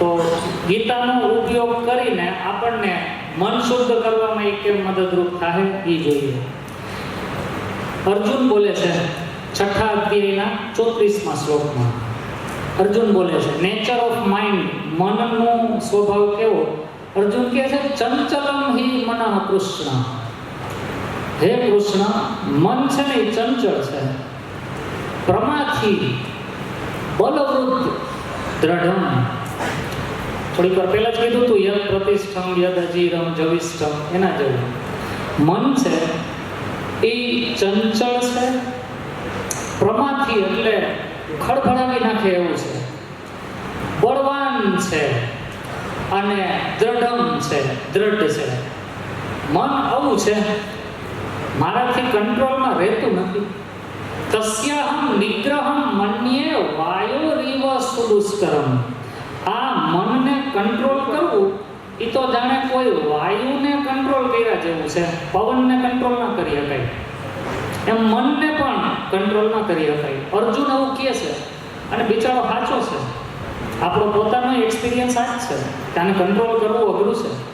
તો ગીતાનો ઉપયોગ કરીને આપણને મન શુદ્ધ કરવામાં એ કેમ મદદરૂપ થાય એ જોઈએ. અર્જુન બોલે છે, છઠ્ઠા અધ્યાયના ચોત્રીસમાં શ્લોકમાં. અર્જુન બોલે છે નેચર ઓફ માઇન્ડ મનનો સ્વભાવ કેવો? અર્જુન કહે છે, ચંચલમ હિ મન કૃષ્ણ. હે કૃષ્ણ, મન છે ને ચંચળ છે. પ્રમાથી બલવૃદ્ધ દ્રઢમ થોડીક વાર પહેલા જ કીધું હતું યદ પ્રતિષ્ઠમ યદ અજીરમ જવિષ્ઠમ, એના જેવું. મન છે, એ ચંચળ છે, પ્રમાથી એટલે ખડખડાવી નાખે એવું છે. બળવાન છે અને દ્રઢમ છે, દ્રઢ છે. મન આવું છે, મારાથી કંટ્રોલમાં રહેતું નથી. તસ્યાહમ નિગ્રહમ મન્યે વાયોરીવ સુદુષ્કરમ. આ મનને કંટ્રોલ કરવું એ તો જાણે કોઈ વાયુને કંટ્રોલ કર્યા જેવું છે. પવનને કંટ્રોલ ના કરી શકાય. એમ મનને પણ કંટ્રોલ ના કરી શકાય. અર્જુન આવું કહે છે અને બિચારો સાચો છે. આપણો પોતાનો એક્સપિરિયન્સ આ જ છે. તેને કંટ્રોલ કરવું અઘરું છે.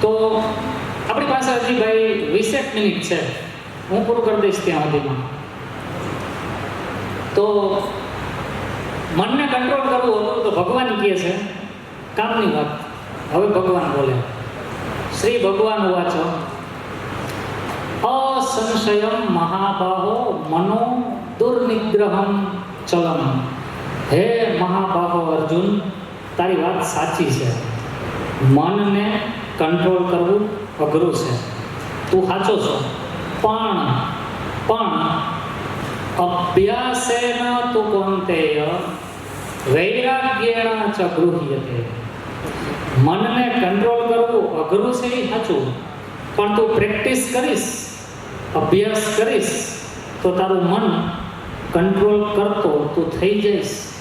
તો આપણી પાસે હજી ભાઈ વીસેક મિનિટ છે. હું પૂરું કરી દઈશ ત્યાં સુધીમાં. તો મનને કંટ્રોલ કરવું હતું તો ભગવાન કહે છે, કામની વાત. હવે ભગવાન બોલે, શ્રી ભગવાન વાચો. અસંશયમ મહાબાહો મનો દુર્નિગ્રહમ ચલમ. હે મહાબાહો અર્જુન, તારી વાત સાચી છે. મનને કંટ્રોલ કરવું અઘરું છે. તું સાચો છો. પણ પણ અભ્યાસેન તું કૌંતેય વૈરાગ્યેણ ચ ગૃહ્યતે. મનને કંટ્રોલ કરવું અઘરું છે એ સાચું. પણ તું પ્રેક્ટિસ કરીશ, અભ્યાસ કરીશ, તો તારું મન કંટ્રોલ કરતો, તું થઈ જઈશ.